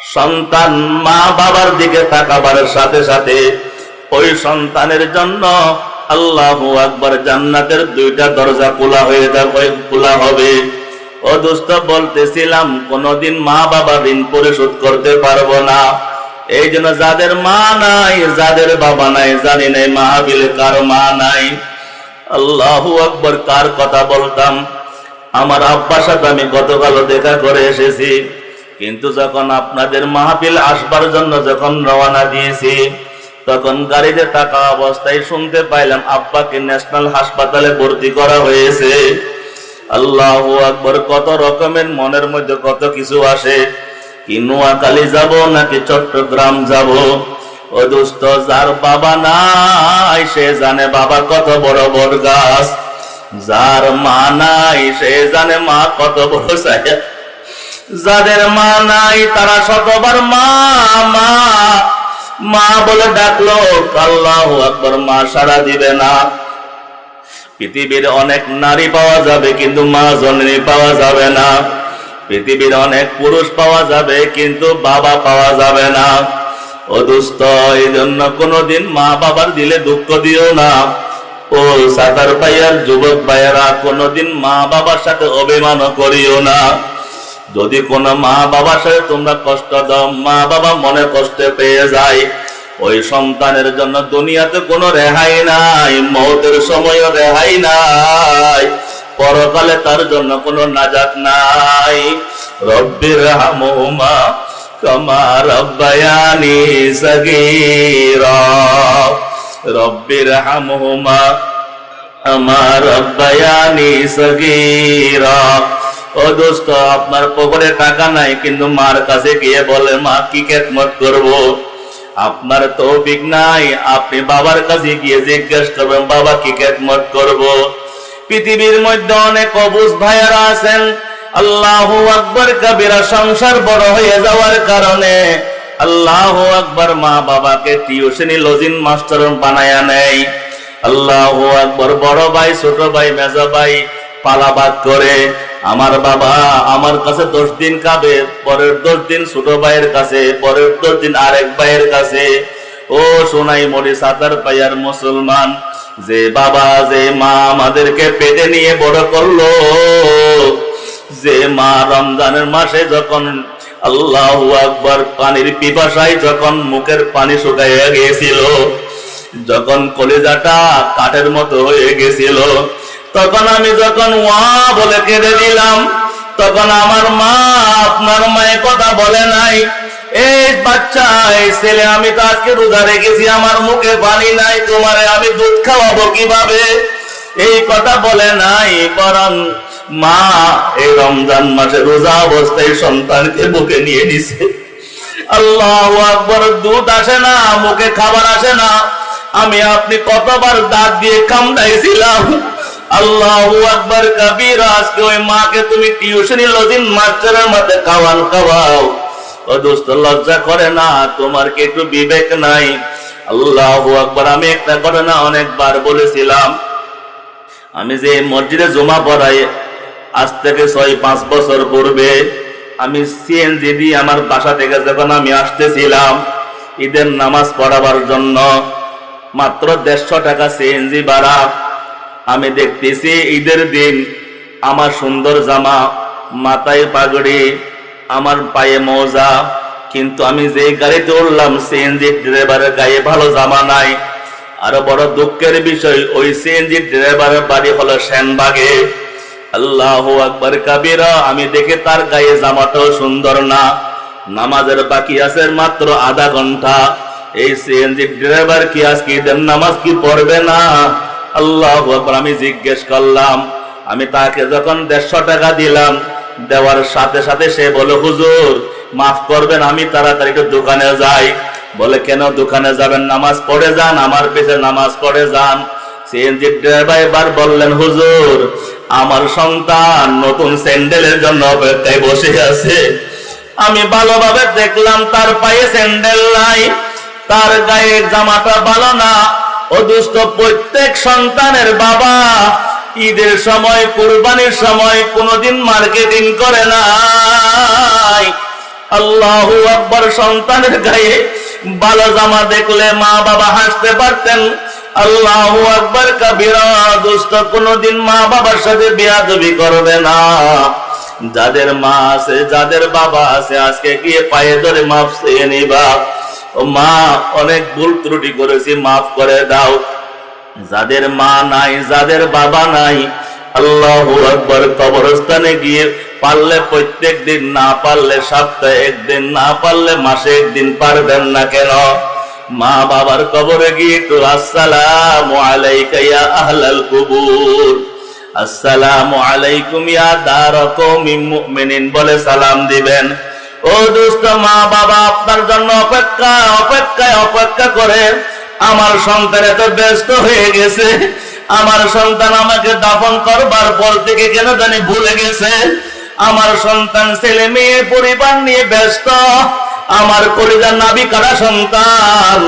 সন্তান মা বাবার দিকে তাকাবার সাথে সাথে ওই সন্তানের জন্য আল্লাহ আকবার জান্নাতের দুইটা দরজা খোলা হয়ে যাবে খোলা হবে। ও দোস্ত, বলতেছিলাম, কোনদিন মা বাবা ঋণ পরিশোধ করতে পারব না। এই জন্য যাদের মা নাই, যাদের বাবা নাই, জানি নাই মাহবিলে কার মা নাই। আল্লাহু আকবর কার কথা বলতাম? আমার আব্বার সাথে আমি গতকাল দেখা করে এসেছি। কিন্তু যখন আপনাদের মাহফিল আসবার জন্য যখন রওনা দিয়েছি, তখন গাড়িতে থাকা অবস্থায় শুনতে পাইলাম আব্বাকে ন্যাশনাল হাসপাতালে ভর্তি করা হয়েছে। আল্লাহ আকবর, কত রকমের মনের মধ্যে কত কিছু আসে। কি নোয়াখালী যাব নাকি চট্টগ্রাম যাব? ও দুস্থ যার বাবা নাই, সে জানে বাবা কত বড় বড় গাছ যার মা নাই, সে জানে মা কত বড় যাদের মা নাই, তারা শতবার মা মা। মা বলে ডাকলো, আল্লাহ আকবর, মা সারা দিবে না। পৃথিবীর অনেক নারী পাওয়া যাবে, কিন্তু মা জননী পাওয়া যাবে না। পৃথিবীর অনেক পুরুষ পাওয়া যাবে, কিন্তু বাবা পাওয়া যাবে না। ও দুস্থ এই জন্য কোনোদিন মা বাবার দিলে দুঃখ দিও না। ও সাতার ভাইয়ার যুবক ভাইয়ারা, কোনোদিন মা বাবার সাথে অভিমান করিও না। যদি কোনো মা বাবার সাথে তোমরা কষ্ট দাও, মা বাবা মনে কষ্টে পেয়ে যায়। ওই সন্তানের জন্য দুনিয়াতে কোনো রেহাই নাই, মৌতের সময়ও রেহাই নাই। পরকালে তার জন্য কোনো নাজাত নাই। রব্বির হামুমা কমা রব্বায়ানি সগীরা। রব্বির হামুমা আমার রব্বায়ানি সগীরা। ও দোস্ত, আপনার পকেটে টাকা নাই, কিন্তু মার কাছে গিয়ে বলে, মা, কি খেদমত করব? আপনার তৌফিক নাই, আপনি বাবার কাছে গিয়ে জিজ্ঞেস করবেন, বাবা, কি খেদমত করব? পৃথিবীর মধ্যে অনেক অবুজ ভাইয়ারা আছেন। আল্লাহু আকবর কবিরা সংসার বড় হয়ে যাওয়ার কারণে আল্লাহ আকবর মা বাবাকে টিউশনি লজিন মাস্টার বানায়া নেয়। আল্লাহ আকবর বড় ভাই, ছোট ভাই, মেজ ভাই পালাবাদ করে। আমার বাবা আমার কাছে দশ দিন খাবে পরের দশ দিন ছোট ভাইয়ের কাছে, পরের দশ দিন আরেক ভাইয়ের কাছে। ও সোনাই মরি সাতার পাইয়ার মুসলমান, যে বাবা, যে মা আমাদেরকে পেটে নিয়ে বড় করল। যে মা রমজানের মাসে যখন আল্লাহ আকবর পানির পিপাসায় যখন মুখের পানি শুকাইয়া গিয়েছিল, যখন কলেজাটা কাঠের মতো হয়ে গেছিল তখন আমি যখন ওয়া বলে কেঁদে দিলাম, তখন আমার মা আপনার মায়ের কথা বলে নাই। এই বাচ্চা, এই ছেলে, আমি তো আজকে রোজা রেখেছি, আমার মুখে পানি নাই, তোমারে আমি দুধ খাওয়াবো কীভাবে? এই কথা বলে নাই, বরং মা এই রমজান মাসে রোজা অবস্থায় সন্তানকে বুকে নিয়ে নিছে। আল্লাহ আকবর, দুধ আসে না, মুখে খাবার আসে না। আমি আপনি কতবার দাঁত দিয়ে কামড়াইছিলাম। আল্লাহ আকবর কবির, আজকে ওই মাকে তুমি টিউশনি লজিন মাস্টারের মধ্যে খাওয়ান খাওয়াও। ও দোস্ত, লজ্জা করে না, তোমার কি একটু বিবেক নাই? আল্লাহ আকবর, আমি একটা ঘটনা অনেকবার বলেছিলাম। আমি যে মসজিদে জমা পড়াই, আজ থেকে ছয়, পাঁচ বছর পূর্বে, আমি সিএনজি দিয়ে আমার বাসা থেকে যখন আমি আসতেছিলাম, ঈদের নামাজ পড়াবার জন্য মাত্র দেড়শো টাকা সিএনজি ভাড়া আমি দেখতেছি ঈদের দিন আমার সুন্দর জামা, মাথায় পাগড়ি, আমার পায়ে মোজা, কিন্তু আমি যে গাড়িতে উঠলাম সিএনজি ড্রাইভারের গায়ে ভালো জামা নাই। আরও বড় দুঃখের বিষয়, ওই সিএনজি ড্রাইভারের বাড়ি হলো সেনবাগে। আল্লাহ আকবর কাবিরা, আমি দেখে তার গায়ে জামাটাও সুন্দর না। নামাজের বাকি আছে মাত্র আধা ঘণ্টা। এই সিএনজি ড্রাইভার কি আজকে নামাজ কি পড়বে না? আল্লাহ আমি জিজ্ঞেস করলাম, আমি তাকে যখন দেড়শো টাকা দিলাম, দেওয়ার সাথে সাথে সে বলে, হুজুর, মাফ করবেন, আমি তাড়াতাড়ি একটু দোকানে যাই। বলে, কেন দোকানে যাবেন? নামাজ পড়ে যান, আমার পেছনে নামাজ পড়ে যান। ড্রাইভার এবার বললেন, হুজুর, আমার সন্তান নতুন স্যান্ডেলের জন্য অপেক্ষায় বসে আছে। আমি ভালোভাবে দেখলাম, তার পায়ে স্যান্ডেল নাই, তার গায়ে জামাটা ভালো না ও প্রত্যেক সন্তানের বাবা, ঈদের সময়, কুরবানির সময় কোনোদিন মার্কেটিং করে নাই। আল্লাহু আকবার সন্তানের গায়ে ভালো জামা দেখলে মা বাবা হাসতে পারতেন। আল্লাহু আকবার কাবিরা দুষ্ট কোনদিন মা বাবার সাথে বিয়াদবি করবে না। যাদের মা আছে, যাদের বাবা আছে, আজকে গিয়ে পায়ে ধরে চেয়ে নিবা। ও মা, অনেক ভুল ত্রুটি করেছি, মাফ করে দাও। যাদের মা নাই, যাদের বাবা নাই, আল্লাহ আকবর কবরস্থানে গিয়ে পারলে প্রত্যেক দিন, না পারলে সপ্তাহে একদিন, না পারলে মাসে একদিন পারবেন না কেন? মা বাবার কবরে গিয়ে একটু, আসসালামু আলাইকা ইয়া আহলাল কুবুর। আসসালামু আলাইকুম ইয়া দার কওমিন মুমিনিন। বলে সালাম দিবেন। ও দুষ্ট মা বাবা, আপনার জন্য অপেক্ষা অপেক্ষায় অপেক্ষা করে আমার সন্তান এত ব্যস্ত হয়ে গেছে। আমার সন্তান আমাকে দাফন করবার পর থেকে কেন জানি ভুলে গেছে। আমার সন্তান ছেলে মেয়ে, পরিবার নিয়ে ব্যস্ত। আমার কলিজার নাবি কাটা সন্তান।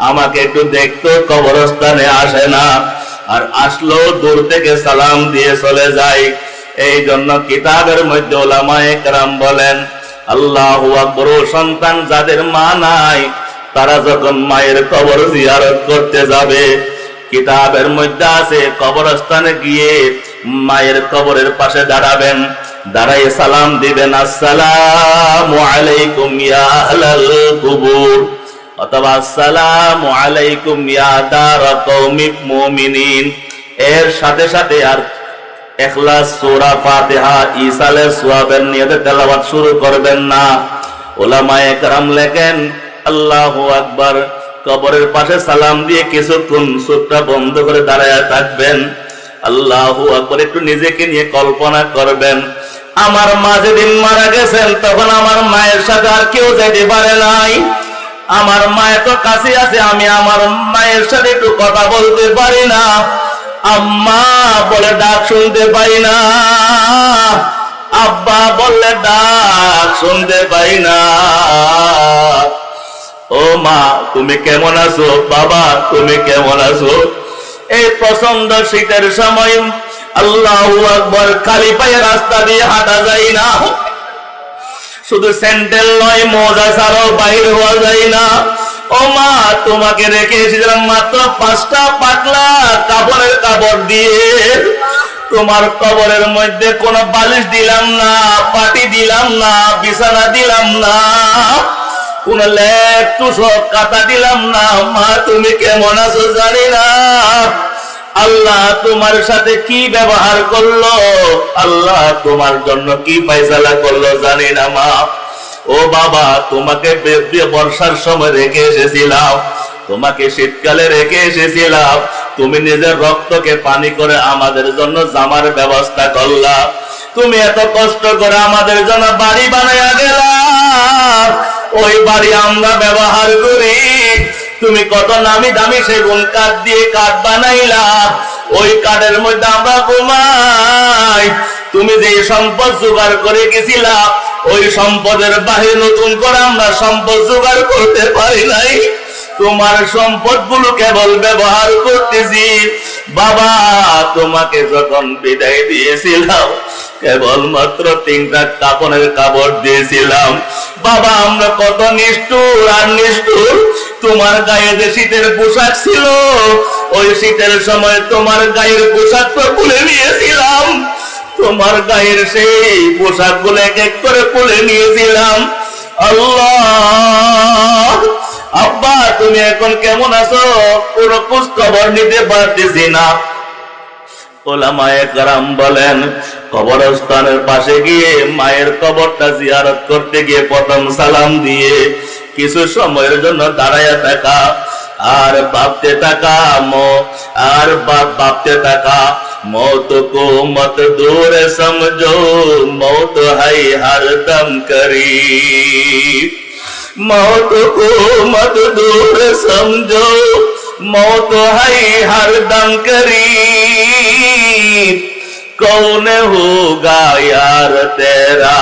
আমাকে একটু দেখতো, কবরস্থানে আসে না। আর আসলো, দূর থেকে সালাম দিয়ে চলে যায়। এই জন্য কিতাবের মধ্যে ওলামায়ে কেরাম বলেন আল্লাহু ও সন্তান যাদের মা নাই, তারা যখন মায়ের কবর জিয়ারত করতে যাবে, কিতাবের মধ্যে আছে, কবরস্থানে গিয়ে মায়ের কবরের পাশে দাঁড়াবেন দাঁড়াই সালাম দিবেন, আসসালামু আলাইকুম ইয়া আহলাল কুবুর অথবা, আসসালামু আলাইকুম ইয়া দার কওমিক মুমিনিন এর সাথে সাথে আর এখলাস সূরা ফাতিহা ইসালের সোয়াবের নিয়তে তেলাওয়াত শুরু করবেন না ওলামায়ে کرام লেখেন আল্লাহু আকবার কবরের পাশে সালাম দিয়ে কিছুক্ষণ চোখটা বন্ধ করে দাঁড়ায় থাকবেন আল্লাহু আকবার একটু নিজেকে নিয়ে কল্পনা করবেন আমার মা যেদিন মারা গেছেন তখন আমার মায়ের সাথে আর কেউ যেতে পারে নাই আমার মা এত কাছে আছে আমি আমার মায়ের সাথে একটু কথা বলতে পারি না আম্মা বলে ডাক শুনতে পাই না। আব্বা বললে ডাক শুনতে পাই না। ও মা, তুমি কেমন আছো? বাবা, তুমি কেমন আছো? এই প্রচণ্ড শীতের সময় আল্লাহ আকবর খালি পায়ে রাস্তা দিয়ে হাঁটা যায় না। শুধু স্যান্ডেল নয়, মোজা ছাড়াও বাইর হওয়া যায় না। ও মা, তোমাকে রেখে এসেছিলাম মাত্র পাঁচটা পাতলা কাপড়ের কাপড় দিয়ে। তোমার কবরের মধ্যে কোন বালিশ দিলাম না, পাটি দিলাম না, বিছানা দিলাম না, কোন লেপ তুষক কাটা দিলাম না। মা, তুমি কেমন আছো জানি না। আল্লাহ তোমার সাথে কি ব্যবহার করল? আল্লাহ তোমার জন্য কি ফাইসালা করল জানি না, মা। ও বাবা, তোমাকে বর্ষার সময় রেখে এসেছিলাম। তোমাকে শীতকালে রেখে এসেছিলাম। তুমি নিজের রক্তকে পানি করে আমাদের জন্য জামার ব্যবস্থা করলা। তুমি এত কষ্ট করে আমাদের জন্য বাড়ি বানাইয়া গেলা ওই বাড়ি আমরা ব্যবহার করি। তুমি কত নামি দামি সেগুন কাঠ দিয়ে কাঠ বানাইলা। ওই কাঠের মধ্যে আমরা ঘুমাই। তুমি যে সম্পদ জোগাড় করে গেছিলা, ওই সম্পদের বাহিরে নতুন করে আমরা সম্পদ জোগাড় করতে পারি নাই। তোমার সম্পদগুলো কেবল ব্যবহার করতেছি। বাবা, তোমাকে যখন বিদায় দিয়েছিলাম, কেবলমাত্র তিনটা কাপড়ের কাপড় দিয়েছিলাম। বাবা, আমরা কত নিষ্ঠুর আর নিষ্ঠুর। তোমার গায়ে যে শীতের পোশাক ছিল, ওই শীতের সময় তোমার গায়ের পোশাক তো খুলে নিয়েছিলাম তোমার গায়ের সেই পোশাকগুলো এক এক করে খুলে নিয়েছিলাম। আল্লাহ! আব্বা, তুমি এখন কেমন আছো? কোনো খোঁজ খবর নিতে পারতেছি না। বলেন, কবরস্থানের পাশে গিয়ে মায়ের কবরটা জিয়ারত করতে গিয়ে প্রথম সালাম দিয়ে কিছু সময়ের জন্য দাঁড়ায় থাকা, আর ভাবতে থাকা আর বাপ ভাবতে থাকা मौत को मत दूर समझो, मौत है हर दम करी मौत को मत दूर समझो, मौत है हर दम करी कौन होगा यार तेरा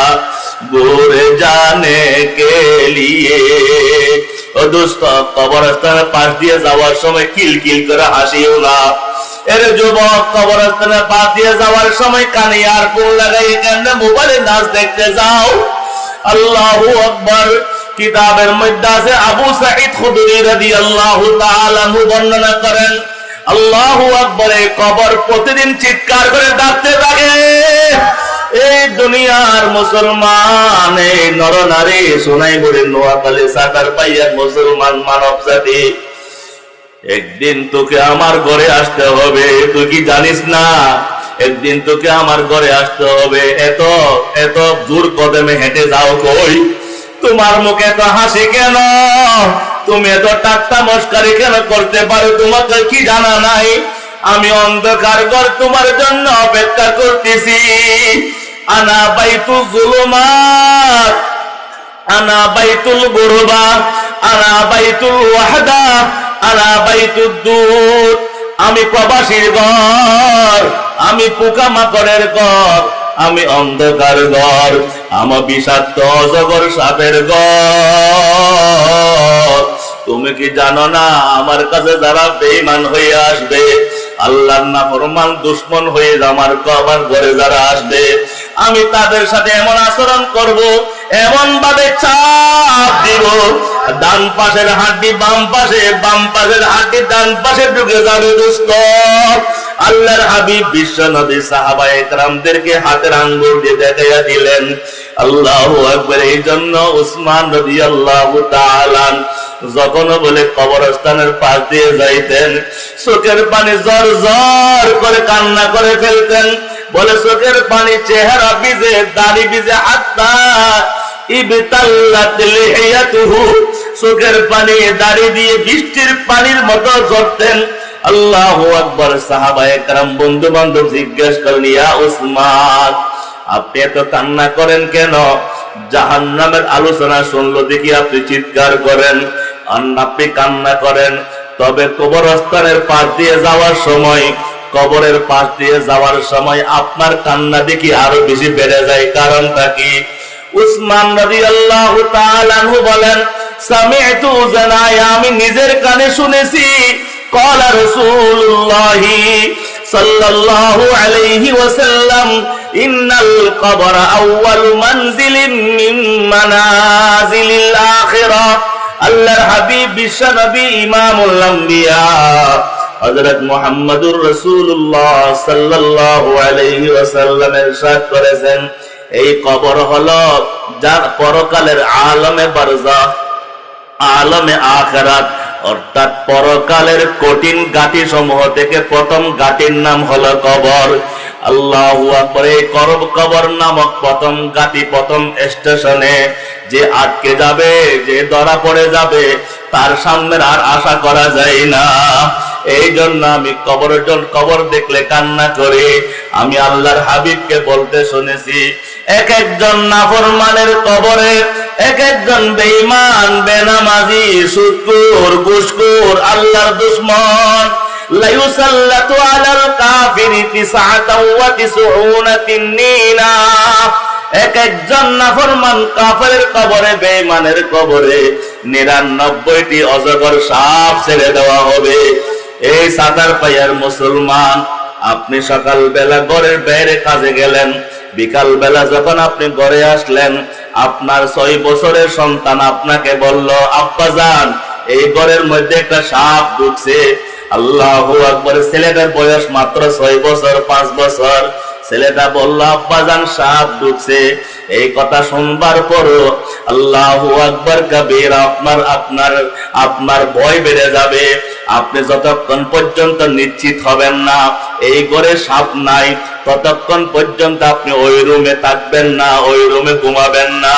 गोर जाने के लिए? और दोस्तों, कबरस्तान पास दिए যাওয়ার समय किल किल कर হাসিও होगा এর যুবক কবরস্থানের পাশ দিয়ে যাওয়ার সময় কানে আর কোন লাগাই কেমনে মোবাইলে নাচ দেখতে যাও? আল্লাহু আকবার। কিতাবের মধ্যে আছে আবু সাঈদ খুদরি রাদিয়াল্লাহু তাআলা বর্ণনা করেন, আল্লাহু আকবার, এই কবর প্রতিদিন চিৎকার করে ডাকতে থাকে। এই দুনিয়ার মুসলমান, এই নরনারী সোনাইপুরের নোয়াখালী সাকার পাইয়া মুসলমান মানব জাতি একদিন তোকে আমার ঘরে আসতে হবে তুই কি জানিস না? একদিন তোকে আমার ঘরে আসতে হবে। এত এত দূর কদমে হেঁটে যাও কই? তোমার মুখে এত হাসি কেন? তুমি এত টাট্টা মস্কারি কেন করতে পারো? তোমাকে কি জানা নাই? আমি অন্ধকার ঘর তোমার জন্য অপেক্ষা করতেছি। আনা বাইতু জুলুমাত, আনা বাইতুল গুরবা, আনা বাইতুল ওয়াহদা। আমি প্রবাসীর ঘর, আমি পোকা মাকড়ের ঘর, আমি অন্ধকার ঘর আমার বিষাক্ত অজগর সাপের ঘর। তুমি কি জানো না, আমার কাছে যারা বেঈমান হয়ে আসবে, আল্লাহর নাফরমান দুশ্মন হয়ে আমার আমার ঘরে যারা আসবে, আমি তাদের সাথে এমন আচরণ করব এমন ভাবে চাপ দিব ডান পাশের হাড্ডি বাম পাশে, বাম পাশের হাড্ডি ডান পাশে ঢুকে যাবে দোস্ত। আল্লাহর হাবিব বিশ্ব নবী সাহাবা একরামদেরকে হাতের আঙ্গুল দিয়ে দেখাইয়া দিলেন। আল্লাহু আকবার। এই জন্য উসমান রাদিয়াল্লাহু তাআলা যখন বলে কবরস্থানের পাশ দিয়ে যাইতেন, চোখের পানি জর জর করে কান্না করে ফেলতেন। বলে, চোখের পানি চেহারা ভিজে, দাড়ি ভিজে আত্মা ইবতাল্লাত লিহিয়াতুহু চোখের পানি, দাড়ি দিয়ে বৃষ্টির পানির মতো ঝরতেন আল্লাহ আকবর সাহাবায় কারাম বন্ধু বান্ধব জিজ্ঞেস করেন ইয়া উসমান, আপনি এত কান্না করেন কেন? জাহান নামের আলোচনা শুনলো, দেখি আপনি চিৎকার করেন, আর আপনি কান্না করেন। তবে কবরস্থানের পাশ দিয়ে যাওয়ার সময়, কবরের পাশ দিয়ে যাওয়ার সময় আপনার কান্না দেখি আরও বেশি বেড়ে যায়। কারণটা কি? উসমান রবি আল্লাহ বলেন সামি'তু জানায়া, আমি নিজের কানে শুনেছি, কলা রসুল্লাহ সাল্লাল্লাহু আলাইহি ওয়াসাল্লাম, ইন্নাল কবর আউয়াল মানজিলিন মিন মানাজিলিল আল্লাহর হাবিব বিশ্ব নবী ইমামুল আম্বিয়া, হযরত রাসূলুল্লাহ সাল্লাল্লাহু আলাইহি ওয়াসাল্লাম ইরশাদ করেছেন, এই কবর হলো যার পরকালের আলমে বারজা। আলমে আখেরাত। অর্থাৎ পরকালের কঠিন গাটি সমূহ থেকে প্রথম গাটির নাম হলো কবর। আল্লাহ এই করব কবর নামক প্রথম গাটি প্রথম স্টেশনে যে আটকে যাবে, যে ধরা পড়ে যাবে, তার সামনে আর আশা করা যায় না। এই জন্য আমি কবর কবর দেখলে কান্না করি। আমি আল্লাহর হাবিবকে বলতে শুনেছি এক একজন নাফরমানের কবরে এক একজন বেঈমান, বেনামাজি সুদকুর গুসকুর আল্লাহর দুশ্মন। লাইউসাল্লাতু আলাল কাফিরি তিসআতাও ওয়া তিসউনা তিন্নিনা। এক একজন নাফরমান কাফেরের কবরে, বেঈমানের কবরে নিরানব্বইটি অজগর সাপ ছেড়ে দেওয়া হবে। এই সাতার পাইয়ার মুসলমান আপনি সকালবেলা ঘরের বাইরে কাজে গেলেন বিকাল বেলা যখন আপনি ঘরে আসলেন, আপনার ছয় বছরের সন্তান আপনাকে বলল, আব্বা যান এই ঘরের মধ্যে একটা সাপ ঢুকছে। আল্লাহ আকবর, ছেলেটার বয়স মাত্র ছয় বছর, পাঁচ বছর। ছেলেটা বলল আব্বাজান সাপ ঢুকছে। এই কথা শুনবার পরও আল্লাহ আকবর কাবির আপনার আপনার আপনার ভয় বেড়ে যাবে। আপনি যতক্ষণ পর্যন্ত নিশ্চিত হবেন না, এই ঘরে সাপ নাই, ততক্ষণ পর্যন্ত আপনি ওই রুমে থাকবেন না, ওই রুমে ঘুমাবেন না।